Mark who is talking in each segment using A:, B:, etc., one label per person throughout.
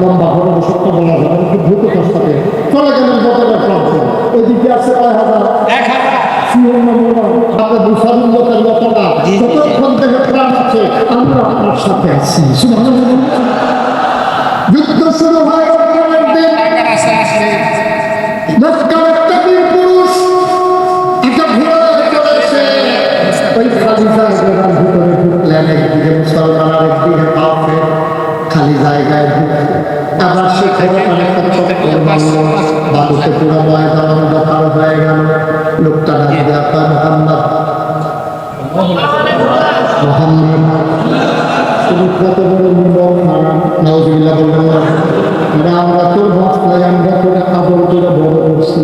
A: লম্বা ঘটনা সত্য বলা যাবে না, একটু দ্রুত সাথে। চলে গেলেন বদরের প্রান্তে। এদিকে আছে কয় হাজার?
B: এক হাজার।
A: হাতে দুসারুল্লতের
B: জি।
A: যতক্ষণ থেকে প্রাণ আছে আমরা আপনার সাথে আছি। যুদ্ধ শুরু হয় খালি জায়গায় আবার সে ঘোড়া অনেকটা চক্কর মারলো পুরো হয়ে গেল। লোকটা ডাক না আমরা তোর ভাষায় আমরা তোরে আদর করে বড় করছি।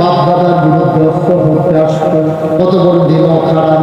A: বাপ দাদার বিরুদ্ধে অস্ত্র ধরতে আসতো কত বড় দিন খারাপ।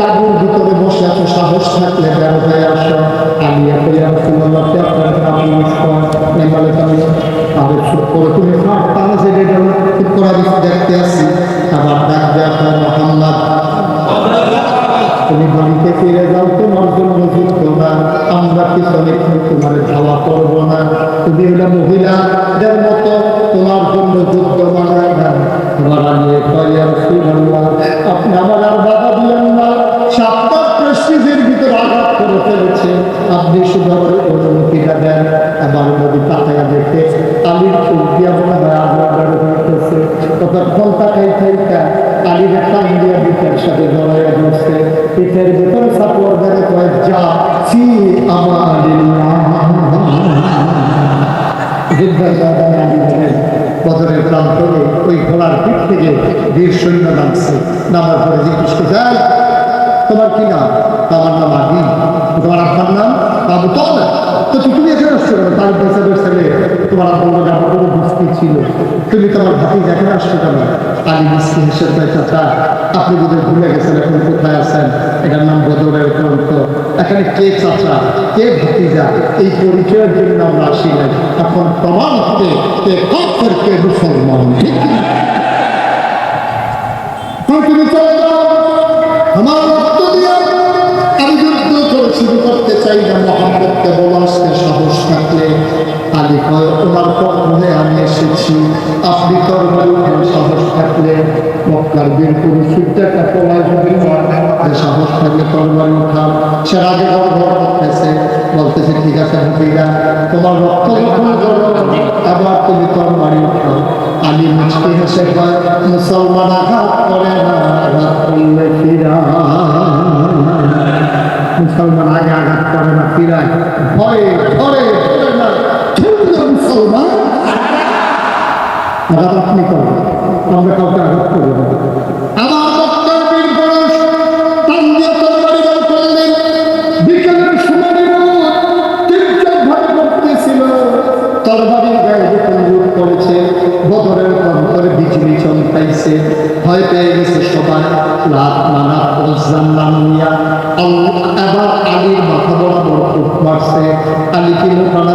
A: তাবুর ভিতরে বসে আছো সাহস থাকলে বের হয়ে আসো আমি আপনি রাসূলুল্লাহকে আপনার নমস্কার নেমালে কামে আর চুপ করে তুমি খাট তারা যে চুপ করে আমি দেখতে আসি। আবার ডাক মোহাম্মদ, তুমি বাড়িতে ফিরে যাও, তোমার জন্য যুদ্ধ না, আমরা পিছনে তোমার ধাওয়া করব না। তুমি হলে মহিলাদের মতো তোমার জন্য যুদ্ধ বানায় না কয়ার সুনাল্লাহ আপনি আমার আর তাকাইয়া দেখে আলির চোখ দিয়া মনে হয় বেড়ে ধরতেছে ততক্ষণ তাকাই থাইকা আলির টান দিয়া বুকের সাথে জড়াইয়া ধরছে। পিঠের ভেতরে সাপোয়ার ধরে কয়েক যা ফি আমার তোমার কি নাম? "তা আমার নাম আদি নাম? তো তুমি এখানে তার তোমার আব্বা আমার কোনো বুঝতে ছিল। তুমি তোমার ভাতি এখানে আসছো কেন? আলী মিস্ত্রি হিসেবে চাচা, আপনি বোধহয় ভুলে গেছেন এখন কোথায় আছেন? এটার নাম বদরের গ্রন্থ। এখানে কে চাচা, কে ভাতিজা? এই পরিচয়ের জন্য আমরা আসি নাই। এখন প্রমাণ হবে কে মুসলমান। ঠিক মক্কার বীর পুরুষ একটা পলায় যদি যে সাহস থাকলে তরবারি উঠান। সে আগে ঘর ঘর করতেছে বলতেছে, ঠিক আছে হাতিরা তোমার রক্ত আবার তুমি তরবারি উঠাও। আলী মুচকি হেসে কয়, মুসলমান আঘাত করে না, আঘাত মুসলমান আগে আঘাত করে না, ফিরায়। ভয়ে ধরে মুসলমান। আঘাত আপনি করেন আমরা কাউকে আঘাত করি না। আমার বক্তার বীর পুরুষ টান দিয়ে তরবারি বের করলেন বিকেলের সময় তিনটা ভাবে করতেছিল তরবারির গায়ে যখন লুট করেছে বদরের অন্তরে বিজলি চমকাইছে। ভয় পেয়ে গেছে নানা পৌঁছান নাম নিয়া আলীর মাথা বরাবর উঠ মারছে। আলী কি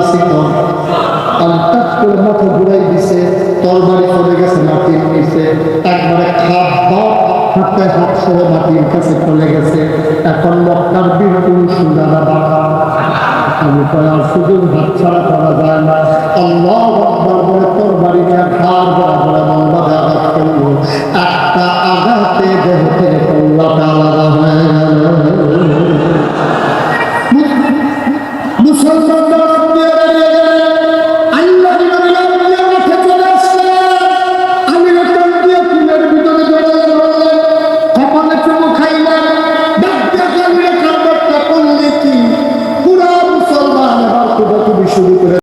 A: ছিল মাথা ঘুরাই দিছে। তরবারি চলে গেছে মাটির নিচে একবারে খাপ বাপ হাতে হাত মাটির কাছে চলে গেছে। এখন মক্কার বীর পুরুষ বাবা আমি কয় সুযোগ হাত ছাড়া